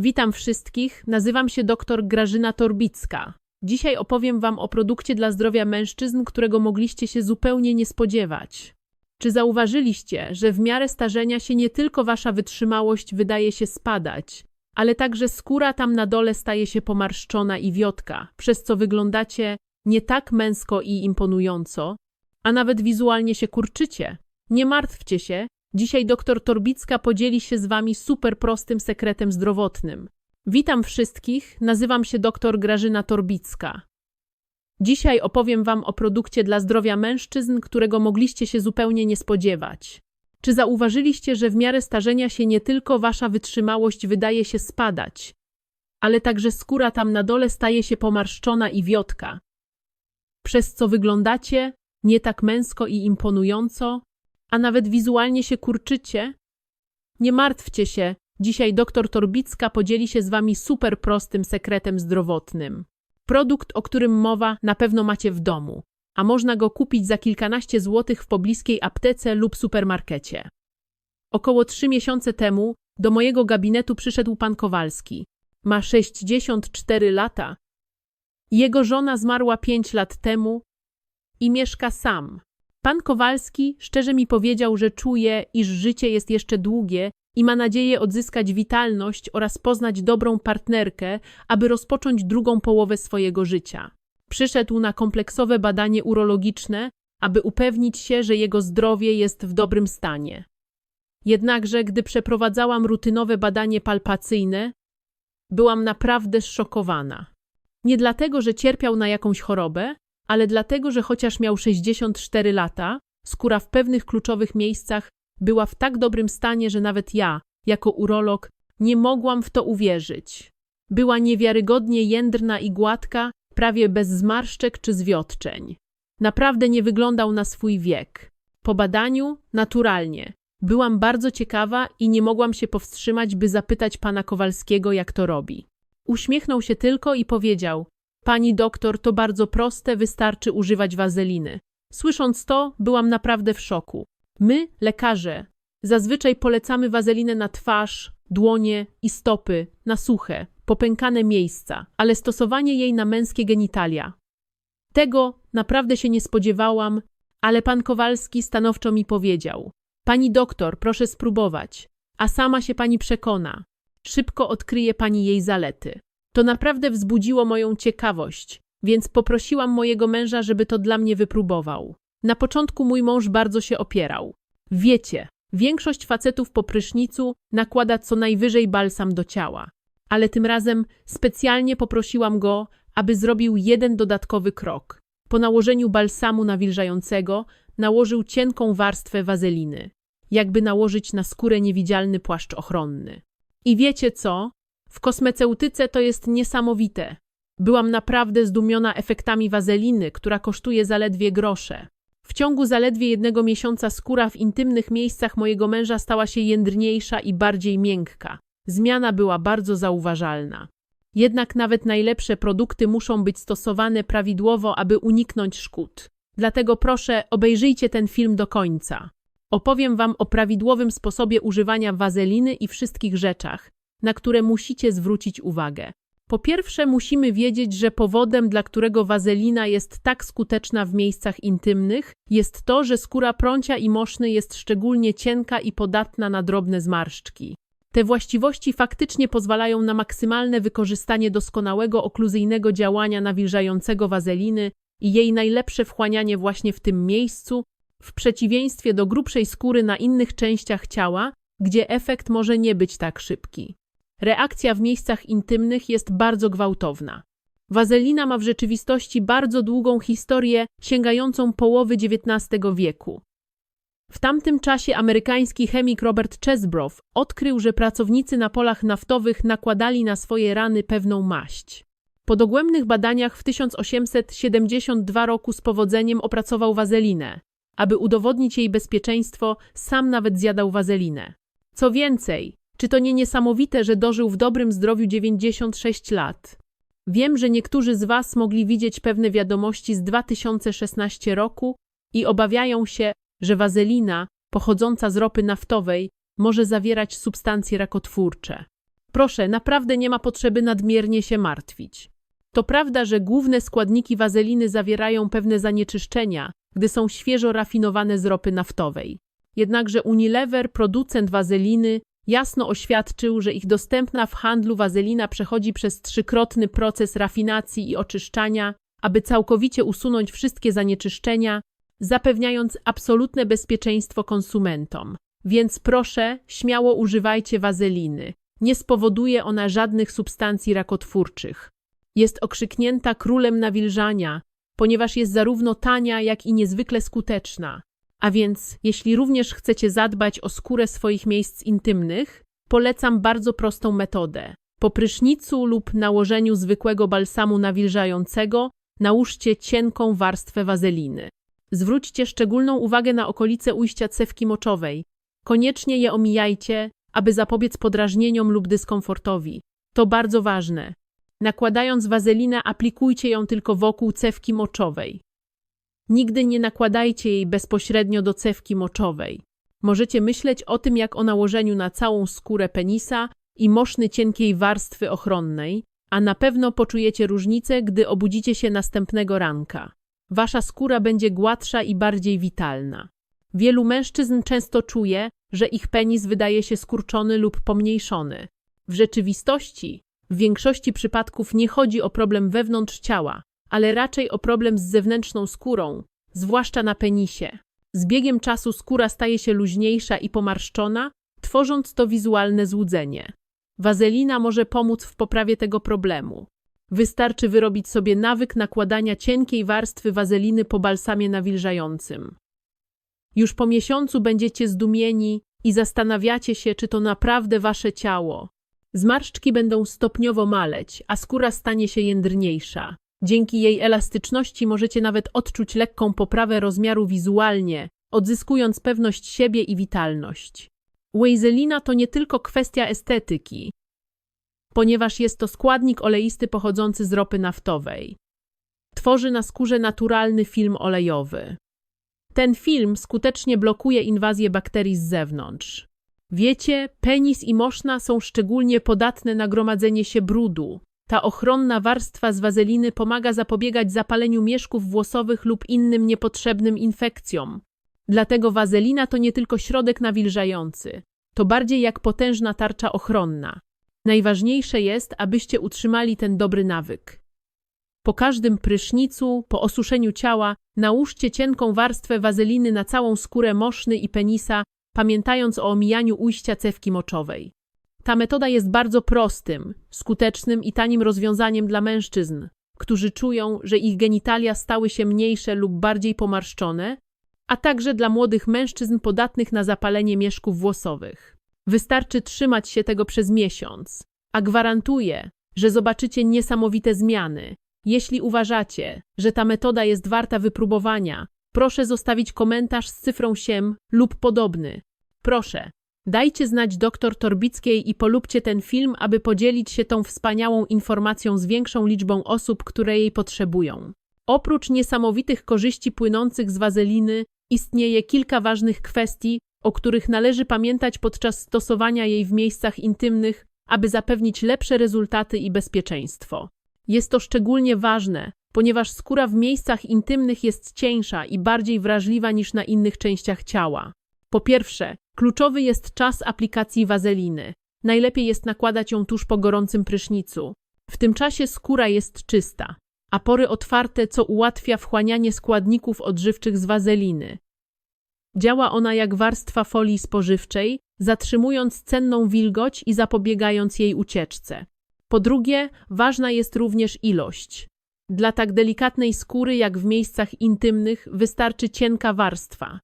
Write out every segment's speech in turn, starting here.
Witam wszystkich, nazywam się dr Grażyna Torbicka. Dzisiaj opowiem Wam o produkcie dla zdrowia mężczyzn, którego mogliście się zupełnie nie spodziewać. Czy zauważyliście, że w miarę starzenia się nie tylko Wasza wytrzymałość wydaje się spadać, ale także skóra tam na dole staje się pomarszczona i wiotka, przez co wyglądacie nie tak męsko i imponująco, a nawet wizualnie się kurczycie? Nie martwcie się, Dzisiaj dr Torbicka podzieli się z Wami super prostym sekretem zdrowotnym. Witam wszystkich, nazywam się dr Grażyna Torbicka. Dzisiaj opowiem Wam o produkcie dla zdrowia mężczyzn, którego mogliście się zupełnie nie spodziewać. Czy zauważyliście, że w miarę starzenia się nie tylko Wasza wytrzymałość wydaje się spadać, ale także skóra tam na dole staje się pomarszczona i wiotka, przez co wyglądacie nie tak męsko i imponująco, a nawet wizualnie się kurczycie? Nie martwcie się, dzisiaj dr Torbicka podzieli się z Wami super prostym sekretem zdrowotnym. Produkt, o którym mowa, na pewno macie w domu, a można go kupić za kilkanaście złotych w pobliskiej aptece lub supermarkecie. Około trzy miesiące temu do mojego gabinetu przyszedł pan Kowalski. Ma 64 lata. Jego żona zmarła 5 lat temu i mieszka sam. Pan Kowalski szczerze mi powiedział, że czuje, iż życie jest jeszcze długie i ma nadzieję odzyskać witalność oraz poznać dobrą partnerkę, aby rozpocząć drugą połowę swojego życia. Przyszedł na kompleksowe badanie urologiczne, aby upewnić się, że jego zdrowie jest w dobrym stanie. Jednakże, gdy przeprowadzałam rutynowe badanie palpacyjne, byłam naprawdę zszokowana. Nie dlatego, że cierpiał na jakąś chorobę, ale dlatego, że chociaż miał 64 lata, skóra w pewnych kluczowych miejscach była w tak dobrym stanie, że nawet ja, jako urolog, nie mogłam w to uwierzyć. Była niewiarygodnie jędrna i gładka, prawie bez zmarszczek czy zwiotczeń. Naprawdę nie wyglądał na swój wiek. Po badaniu, naturalnie. Byłam bardzo ciekawa i nie mogłam się powstrzymać, by zapytać pana Kowalskiego, jak to robi. Uśmiechnął się tylko i powiedział: Pani doktor, to bardzo proste, wystarczy używać wazeliny. Słysząc to, byłam naprawdę w szoku. My, lekarze, zazwyczaj polecamy wazelinę na twarz, dłonie i stopy, na suche, popękane miejsca, ale stosowanie jej na męskie genitalia. Tego naprawdę się nie spodziewałam, ale pan Kowalski stanowczo mi powiedział: Pani doktor, proszę spróbować, a sama się pani przekona. Szybko odkryje pani jej zalety. To naprawdę wzbudziło moją ciekawość, więc poprosiłam mojego męża, żeby to dla mnie wypróbował. Na początku mój mąż bardzo się opierał. Wiecie, większość facetów po prysznicu nakłada co najwyżej balsam do ciała, ale tym razem specjalnie poprosiłam go, aby zrobił jeden dodatkowy krok. Po nałożeniu balsamu nawilżającego nałożył cienką warstwę wazeliny, jakby nałożyć na skórę niewidzialny płaszcz ochronny. I wiecie co? W kosmeceutyce to jest niesamowite. Byłam naprawdę zdumiona efektami wazeliny, która kosztuje zaledwie grosze. W ciągu zaledwie jednego miesiąca skóra w intymnych miejscach mojego męża stała się jędrniejsza i bardziej miękka. Zmiana była bardzo zauważalna. Jednak nawet najlepsze produkty muszą być stosowane prawidłowo, aby uniknąć szkód. Dlatego proszę, obejrzyjcie ten film do końca. Opowiem Wam o prawidłowym sposobie używania wazeliny i wszystkich rzeczach, na które musicie zwrócić uwagę. Po pierwsze, musimy wiedzieć, że powodem, dla którego wazelina jest tak skuteczna w miejscach intymnych, jest to, że skóra prącia i moszny jest szczególnie cienka i podatna na drobne zmarszczki. Te właściwości faktycznie pozwalają na maksymalne wykorzystanie doskonałego okluzyjnego działania nawilżającego wazeliny i jej najlepsze wchłanianie właśnie w tym miejscu, w przeciwieństwie do grubszej skóry na innych częściach ciała, gdzie efekt może nie być tak szybki. Reakcja w miejscach intymnych jest bardzo gwałtowna. Wazelina ma w rzeczywistości bardzo długą historię sięgającą połowy XIX wieku. W tamtym czasie amerykański chemik Robert Chesbrough odkrył, że pracownicy na polach naftowych nakładali na swoje rany pewną maść. Po dogłębnych badaniach w 1872 roku z powodzeniem opracował wazelinę. Aby udowodnić jej bezpieczeństwo, sam nawet zjadał wazelinę. Co więcej, czy to nie niesamowite, że dożył w dobrym zdrowiu 96 lat? Wiem, że niektórzy z Was mogli widzieć pewne wiadomości z 2016 roku i obawiają się, że wazelina pochodząca z ropy naftowej może zawierać substancje rakotwórcze. Proszę, naprawdę nie ma potrzeby nadmiernie się martwić. To prawda, że główne składniki wazeliny zawierają pewne zanieczyszczenia, gdy są świeżo rafinowane z ropy naftowej. Jednakże Unilever, producent wazeliny, jasno oświadczył, że ich dostępna w handlu wazelina przechodzi przez trzykrotny proces rafinacji i oczyszczania, aby całkowicie usunąć wszystkie zanieczyszczenia, zapewniając absolutne bezpieczeństwo konsumentom. Więc proszę, śmiało używajcie wazeliny. Nie spowoduje ona żadnych substancji rakotwórczych. Jest okrzyknięta królem nawilżania, ponieważ jest zarówno tania, jak i niezwykle skuteczna. A więc, jeśli również chcecie zadbać o skórę swoich miejsc intymnych, polecam bardzo prostą metodę. Po prysznicu lub nałożeniu zwykłego balsamu nawilżającego nałóżcie cienką warstwę wazeliny. Zwróćcie szczególną uwagę na okolice ujścia cewki moczowej. Koniecznie je omijajcie, aby zapobiec podrażnieniom lub dyskomfortowi. To bardzo ważne. Nakładając wazelinę, aplikujcie ją tylko wokół cewki moczowej. Nigdy nie nakładajcie jej bezpośrednio do cewki moczowej. Możecie myśleć o tym jak o nałożeniu na całą skórę penisa i moszny cienkiej warstwy ochronnej, a na pewno poczujecie różnicę, gdy obudzicie się następnego ranka. Wasza skóra będzie gładsza i bardziej witalna. Wielu mężczyzn często czuje, że ich penis wydaje się skurczony lub pomniejszony. W rzeczywistości, w większości przypadków nie chodzi o problem wewnątrz ciała, ale raczej o problem z zewnętrzną skórą, zwłaszcza na penisie. Z biegiem czasu skóra staje się luźniejsza i pomarszczona, tworząc to wizualne złudzenie. Wazelina może pomóc w poprawie tego problemu. Wystarczy wyrobić sobie nawyk nakładania cienkiej warstwy wazeliny po balsamie nawilżającym. Już po miesiącu będziecie zdumieni i zastanawiacie się, czy to naprawdę wasze ciało. Zmarszczki będą stopniowo maleć, a skóra stanie się jędrniejsza. Dzięki jej elastyczności możecie nawet odczuć lekką poprawę rozmiaru wizualnie, odzyskując pewność siebie i witalność. Wazelina to nie tylko kwestia estetyki, ponieważ jest to składnik oleisty pochodzący z ropy naftowej. Tworzy na skórze naturalny film olejowy. Ten film skutecznie blokuje inwazję bakterii z zewnątrz. Wiecie, penis i moszna są szczególnie podatne na gromadzenie się brudu. Ta ochronna warstwa z wazeliny pomaga zapobiegać zapaleniu mieszków włosowych lub innym niepotrzebnym infekcjom. Dlatego wazelina to nie tylko środek nawilżający, to bardziej jak potężna tarcza ochronna. Najważniejsze jest, abyście utrzymali ten dobry nawyk. Po każdym prysznicu, po osuszeniu ciała, nałóżcie cienką warstwę wazeliny na całą skórę moszny i penisa, pamiętając o omijaniu ujścia cewki moczowej. Ta metoda jest bardzo prostym, skutecznym i tanim rozwiązaniem dla mężczyzn, którzy czują, że ich genitalia stały się mniejsze lub bardziej pomarszczone, a także dla młodych mężczyzn podatnych na zapalenie mieszków włosowych. Wystarczy trzymać się tego przez miesiąc, a gwarantuję, że zobaczycie niesamowite zmiany. Jeśli uważacie, że ta metoda jest warta wypróbowania, proszę zostawić komentarz z cyfrą 8 lub podobny. Proszę, dajcie znać doktor Torbickiej i polubcie ten film, aby podzielić się tą wspaniałą informacją z większą liczbą osób, które jej potrzebują. Oprócz niesamowitych korzyści płynących z wazeliny, istnieje kilka ważnych kwestii, o których należy pamiętać podczas stosowania jej w miejscach intymnych, aby zapewnić lepsze rezultaty i bezpieczeństwo. Jest to szczególnie ważne, ponieważ skóra w miejscach intymnych jest cieńsza i bardziej wrażliwa niż na innych częściach ciała. Po pierwsze, kluczowy jest czas aplikacji wazeliny. Najlepiej jest nakładać ją tuż po gorącym prysznicu. W tym czasie skóra jest czysta, a pory otwarte, co ułatwia wchłanianie składników odżywczych z wazeliny. Działa ona jak warstwa folii spożywczej, zatrzymując cenną wilgoć i zapobiegając jej ucieczce. Po drugie, ważna jest również ilość. Dla tak delikatnej skóry jak w miejscach intymnych wystarczy cienka warstwa.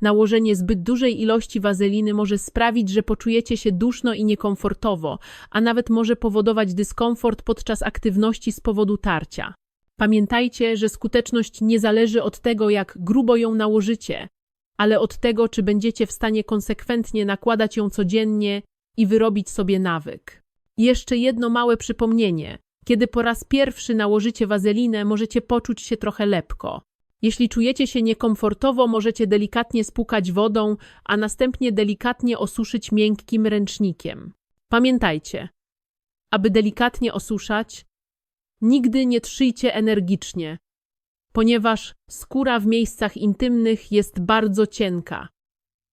Nałożenie zbyt dużej ilości wazeliny może sprawić, że poczujecie się duszno i niekomfortowo, a nawet może powodować dyskomfort podczas aktywności z powodu tarcia. Pamiętajcie, że skuteczność nie zależy od tego, jak grubo ją nałożycie, ale od tego, czy będziecie w stanie konsekwentnie nakładać ją codziennie i wyrobić sobie nawyk. Jeszcze jedno małe przypomnienie. Kiedy po raz pierwszy nałożycie wazelinę, możecie poczuć się trochę lepko. Jeśli czujecie się niekomfortowo, możecie delikatnie spłukać wodą, a następnie delikatnie osuszyć miękkim ręcznikiem. Pamiętajcie, aby delikatnie osuszać. Nigdy nie trzyjcie energicznie, ponieważ skóra w miejscach intymnych jest bardzo cienka.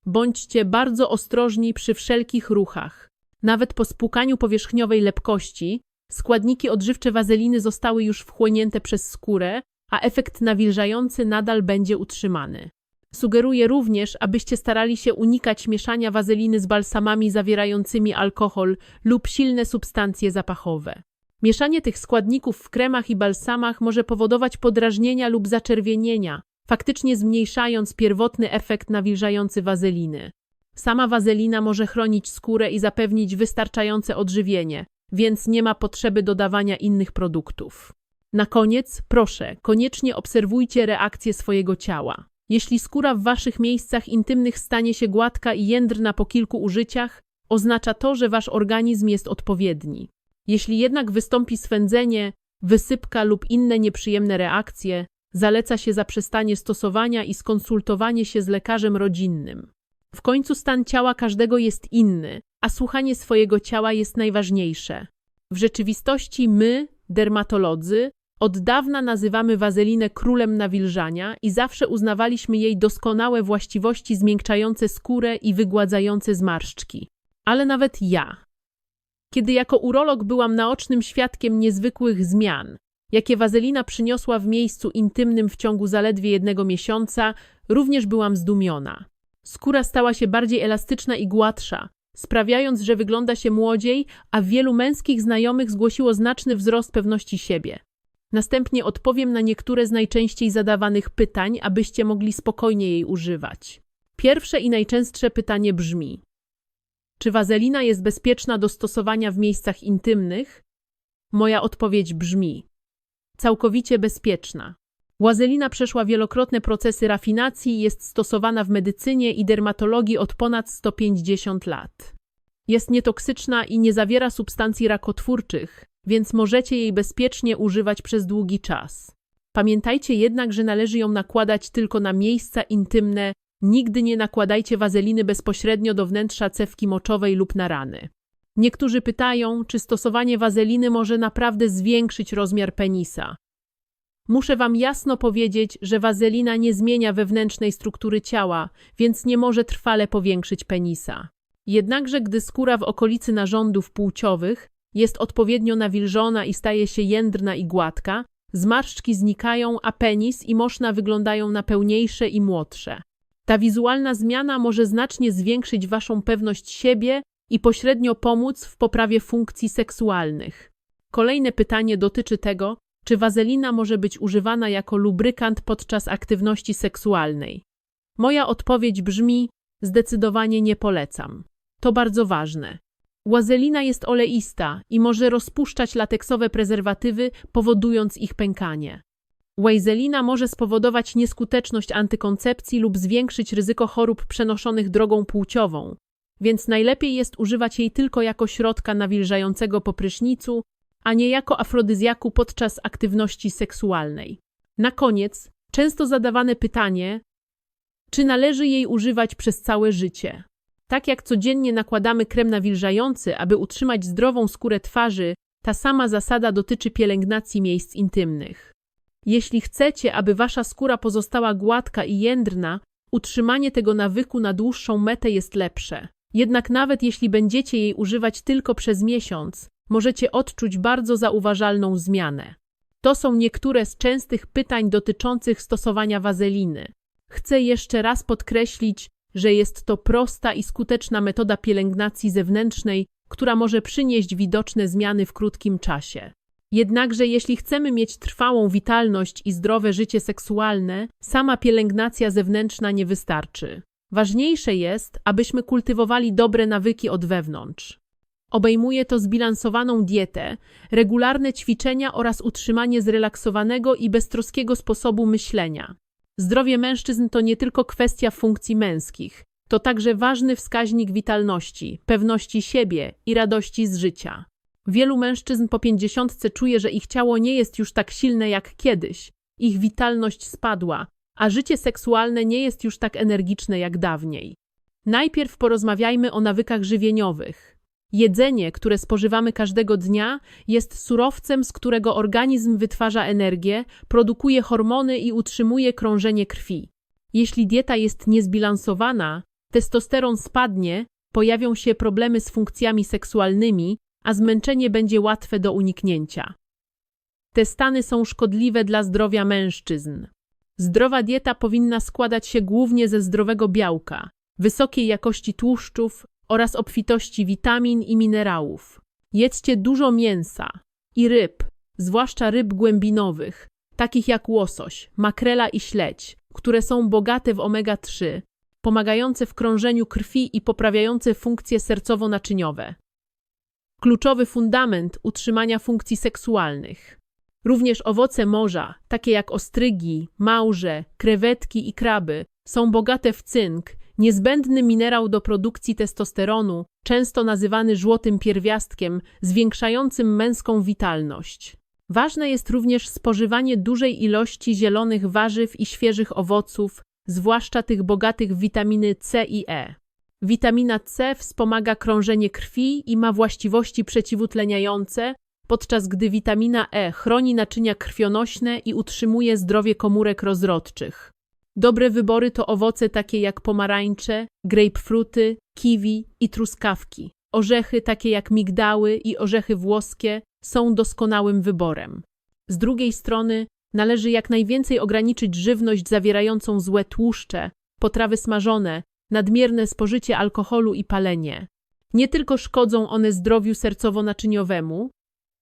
Bądźcie bardzo ostrożni przy wszelkich ruchach. Nawet po spłukaniu powierzchniowej lepkości, składniki odżywcze wazeliny zostały już wchłonięte przez skórę, a efekt nawilżający nadal będzie utrzymany. Sugeruję również, abyście starali się unikać mieszania wazeliny z balsamami zawierającymi alkohol lub silne substancje zapachowe. Mieszanie tych składników w kremach i balsamach może powodować podrażnienia lub zaczerwienienia, faktycznie zmniejszając pierwotny efekt nawilżający wazeliny. Sama wazelina może chronić skórę i zapewnić wystarczające odżywienie, więc nie ma potrzeby dodawania innych produktów. Na koniec, proszę, koniecznie obserwujcie reakcję swojego ciała. Jeśli skóra w waszych miejscach intymnych stanie się gładka i jędrna po kilku użyciach, oznacza to, że wasz organizm jest odpowiedni. Jeśli jednak wystąpi swędzenie, wysypka lub inne nieprzyjemne reakcje, zaleca się zaprzestanie stosowania i skonsultowanie się z lekarzem rodzinnym. W końcu stan ciała każdego jest inny, a słuchanie swojego ciała jest najważniejsze. W rzeczywistości my, dermatolodzy, od dawna nazywamy wazelinę królem nawilżania i zawsze uznawaliśmy jej doskonałe właściwości zmiękczające skórę i wygładzające zmarszczki. Ale nawet ja, kiedy jako urolog byłam naocznym świadkiem niezwykłych zmian, jakie wazelina przyniosła w miejscu intymnym w ciągu zaledwie jednego miesiąca, również byłam zdumiona. Skóra stała się bardziej elastyczna i gładsza, sprawiając, że wygląda się młodziej, a wielu męskich znajomych zgłosiło znaczny wzrost pewności siebie. Następnie odpowiem na niektóre z najczęściej zadawanych pytań, abyście mogli spokojnie jej używać. Pierwsze i najczęstsze pytanie brzmi: Czy wazelina jest bezpieczna do stosowania w miejscach intymnych? Moja odpowiedź brzmi: Całkowicie bezpieczna. Wazelina przeszła wielokrotne procesy rafinacji i jest stosowana w medycynie i dermatologii od ponad 150 lat. Jest nietoksyczna i nie zawiera substancji rakotwórczych, więc możecie jej bezpiecznie używać przez długi czas. Pamiętajcie jednak, że należy ją nakładać tylko na miejsca intymne, nigdy nie nakładajcie wazeliny bezpośrednio do wnętrza cewki moczowej lub na rany. Niektórzy pytają, czy stosowanie wazeliny może naprawdę zwiększyć rozmiar penisa. Muszę Wam jasno powiedzieć, że wazelina nie zmienia wewnętrznej struktury ciała, więc nie może trwale powiększyć penisa. Jednakże gdy skóra w okolicy narządów płciowych jest odpowiednio nawilżona i staje się jędrna i gładka, zmarszczki znikają, a penis i moszna wyglądają na pełniejsze i młodsze. Ta wizualna zmiana może znacznie zwiększyć Waszą pewność siebie i pośrednio pomóc w poprawie funkcji seksualnych. Kolejne pytanie dotyczy tego, czy wazelina może być używana jako lubrykant podczas aktywności seksualnej. Moja odpowiedź brzmi: zdecydowanie nie polecam. To bardzo ważne. Wazelina jest oleista i może rozpuszczać lateksowe prezerwatywy, powodując ich pękanie. Wazelina może spowodować nieskuteczność antykoncepcji lub zwiększyć ryzyko chorób przenoszonych drogą płciową, więc najlepiej jest używać jej tylko jako środka nawilżającego po prysznicu, a nie jako afrodyzjaku podczas aktywności seksualnej. Na koniec, często zadawane pytanie, czy należy jej używać przez całe życie? Tak jak codziennie nakładamy krem nawilżający, aby utrzymać zdrową skórę twarzy, ta sama zasada dotyczy pielęgnacji miejsc intymnych. Jeśli chcecie, aby wasza skóra pozostała gładka i jędrna, utrzymanie tego nawyku na dłuższą metę jest lepsze. Jednak nawet jeśli będziecie jej używać tylko przez miesiąc, możecie odczuć bardzo zauważalną zmianę. To są niektóre z częstych pytań dotyczących stosowania wazeliny. Chcę jeszcze raz podkreślić, że jest to prosta i skuteczna metoda pielęgnacji zewnętrznej, która może przynieść widoczne zmiany w krótkim czasie. Jednakże jeśli chcemy mieć trwałą witalność i zdrowe życie seksualne, sama pielęgnacja zewnętrzna nie wystarczy. Ważniejsze jest, abyśmy kultywowali dobre nawyki od wewnątrz. Obejmuje to zbilansowaną dietę, regularne ćwiczenia oraz utrzymanie zrelaksowanego i beztroskiego sposobu myślenia. Zdrowie mężczyzn to nie tylko kwestia funkcji męskich, to także ważny wskaźnik witalności, pewności siebie i radości z życia. Wielu mężczyzn po pięćdziesiątce czuje, że ich ciało nie jest już tak silne jak kiedyś, ich witalność spadła, a życie seksualne nie jest już tak energiczne jak dawniej. Najpierw porozmawiajmy o nawykach żywieniowych. Jedzenie, które spożywamy każdego dnia, jest surowcem, z którego organizm wytwarza energię, produkuje hormony i utrzymuje krążenie krwi. Jeśli dieta jest niezbilansowana, testosteron spadnie, pojawią się problemy z funkcjami seksualnymi, a zmęczenie będzie łatwe do uniknięcia. Te stany są szkodliwe dla zdrowia mężczyzn. Zdrowa dieta powinna składać się głównie ze zdrowego białka, wysokiej jakości tłuszczów oraz obfitości witamin i minerałów. Jedzcie dużo mięsa i ryb, zwłaszcza ryb głębinowych, takich jak łosoś, makrela i śledź, które są bogate w omega-3, pomagające w krążeniu krwi i poprawiające funkcje sercowo-naczyniowe. Kluczowy fundament utrzymania funkcji seksualnych. Również owoce morza, takie jak ostrygi, małże, krewetki i kraby, są bogate w cynk, niezbędny minerał do produkcji testosteronu, często nazywany złotym pierwiastkiem, zwiększającym męską witalność. Ważne jest również spożywanie dużej ilości zielonych warzyw i świeżych owoców, zwłaszcza tych bogatych w witaminy C i E. Witamina C wspomaga krążenie krwi i ma właściwości przeciwutleniające, podczas gdy witamina E chroni naczynia krwionośne i utrzymuje zdrowie komórek rozrodczych. Dobre wybory to owoce takie jak pomarańcze, grapefruity, kiwi i truskawki. Orzechy takie jak migdały i orzechy włoskie są doskonałym wyborem. Z drugiej strony należy jak najwięcej ograniczyć żywność zawierającą złe tłuszcze, potrawy smażone, nadmierne spożycie alkoholu i palenie. Nie tylko szkodzą one zdrowiu sercowo-naczyniowemu,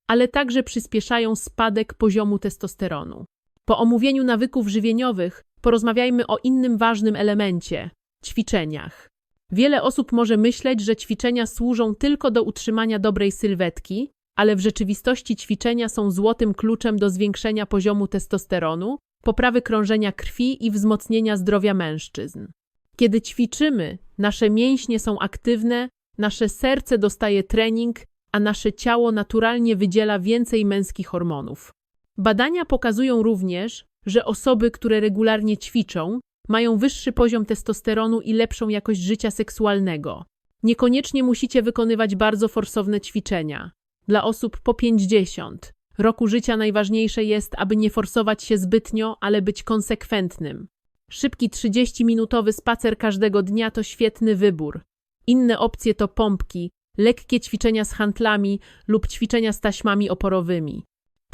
ale także przyspieszają spadek poziomu testosteronu. Po omówieniu nawyków żywieniowych porozmawiajmy o innym ważnym elemencie ćwiczeniach. Wiele osób może myśleć, że ćwiczenia służą tylko do utrzymania dobrej sylwetki, ale w rzeczywistości ćwiczenia są złotym kluczem do zwiększenia poziomu testosteronu, poprawy krążenia krwi i wzmocnienia zdrowia mężczyzn. Kiedy ćwiczymy, nasze mięśnie są aktywne, nasze serce dostaje trening, a nasze ciało naturalnie wydziela więcej męskich hormonów. Badania pokazują również, że osoby, które regularnie ćwiczą, mają wyższy poziom testosteronu i lepszą jakość życia seksualnego. Niekoniecznie musicie wykonywać bardzo forsowne ćwiczenia. Dla osób po 50 roku życia najważniejsze jest, aby nie forsować się zbytnio, ale być konsekwentnym. Szybki 30-minutowy spacer każdego dnia to świetny wybór. Inne opcje to pompki, lekkie ćwiczenia z handlami lub ćwiczenia z taśmami oporowymi.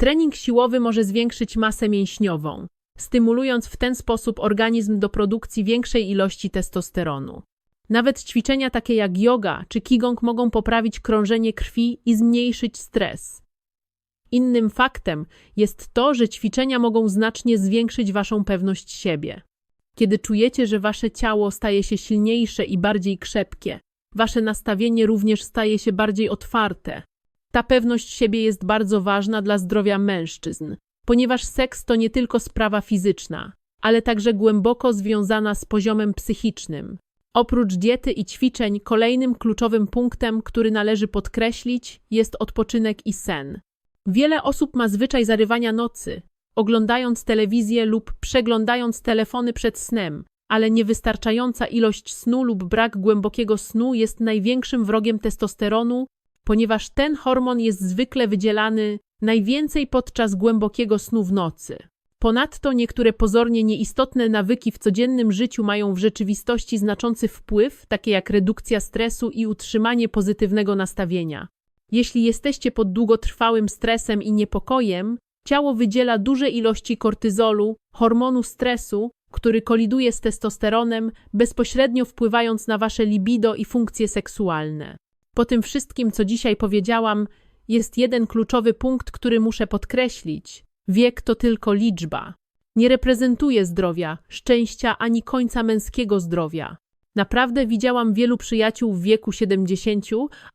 Trening siłowy może zwiększyć masę mięśniową, stymulując w ten sposób organizm do produkcji większej ilości testosteronu. Nawet ćwiczenia takie jak yoga czy qigong mogą poprawić krążenie krwi i zmniejszyć stres. Innym faktem jest to, że ćwiczenia mogą znacznie zwiększyć waszą pewność siebie. Kiedy czujecie, że wasze ciało staje się silniejsze i bardziej krzepkie, wasze nastawienie również staje się bardziej otwarte. Ta pewność siebie jest bardzo ważna dla zdrowia mężczyzn, ponieważ seks to nie tylko sprawa fizyczna, ale także głęboko związana z poziomem psychicznym. Oprócz diety i ćwiczeń, kolejnym kluczowym punktem, który należy podkreślić, jest odpoczynek i sen. Wiele osób ma zwyczaj zarywania nocy, oglądając telewizję lub przeglądając telefony przed snem, ale niewystarczająca ilość snu lub brak głębokiego snu jest największym wrogiem testosteronu, ponieważ ten hormon jest zwykle wydzielany najwięcej podczas głębokiego snu w nocy. Ponadto niektóre pozornie nieistotne nawyki w codziennym życiu mają w rzeczywistości znaczący wpływ, takie jak redukcja stresu i utrzymanie pozytywnego nastawienia. Jeśli jesteście pod długotrwałym stresem i niepokojem, ciało wydziela duże ilości kortyzolu, hormonu stresu, który koliduje z testosteronem, bezpośrednio wpływając na wasze libido i funkcje seksualne. Po tym wszystkim, co dzisiaj powiedziałam, jest jeden kluczowy punkt, który muszę podkreślić. Wiek to tylko liczba. Nie reprezentuje zdrowia, szczęścia ani końca męskiego zdrowia. Naprawdę widziałam wielu przyjaciół w wieku 70,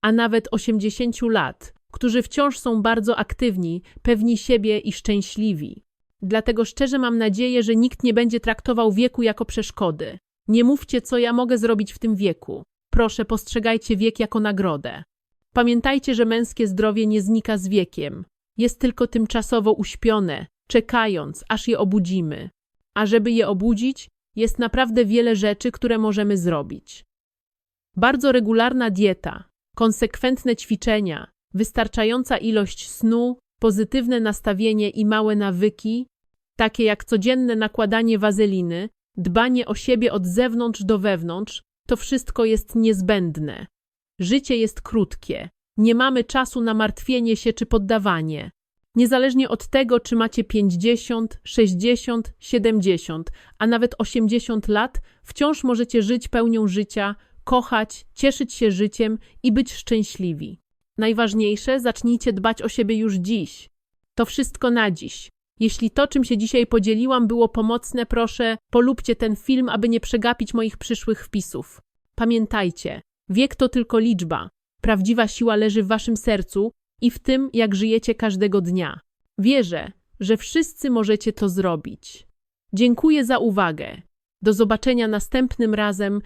a nawet 80 lat, którzy wciąż są bardzo aktywni, pewni siebie i szczęśliwi. Dlatego szczerze mam nadzieję, że nikt nie będzie traktował wieku jako przeszkody. Nie mówcie, co ja mogę zrobić w tym wieku. Proszę, postrzegajcie wiek jako nagrodę. Pamiętajcie, że męskie zdrowie nie znika z wiekiem. Jest tylko tymczasowo uśpione, czekając, aż je obudzimy. A żeby je obudzić, jest naprawdę wiele rzeczy, które możemy zrobić. Bardzo regularna dieta, konsekwentne ćwiczenia, wystarczająca ilość snu, pozytywne nastawienie i małe nawyki, takie jak codzienne nakładanie wazeliny, dbanie o siebie od zewnątrz do wewnątrz, to wszystko jest niezbędne. Życie jest krótkie. Nie mamy czasu na martwienie się czy poddawanie. Niezależnie od tego, czy macie 50, 60, 70, a nawet 80 lat, wciąż możecie żyć pełnią życia, kochać, cieszyć się życiem i być szczęśliwi. Najważniejsze, zacznijcie dbać o siebie już dziś. To wszystko na dziś. Jeśli to, czym się dzisiaj podzieliłam, było pomocne, proszę, polubcie ten film, aby nie przegapić moich przyszłych wpisów. Pamiętajcie, wiek to tylko liczba. Prawdziwa siła leży w waszym sercu i w tym, jak żyjecie każdego dnia. Wierzę, że wszyscy możecie to zrobić. Dziękuję za uwagę. Do zobaczenia następnym razem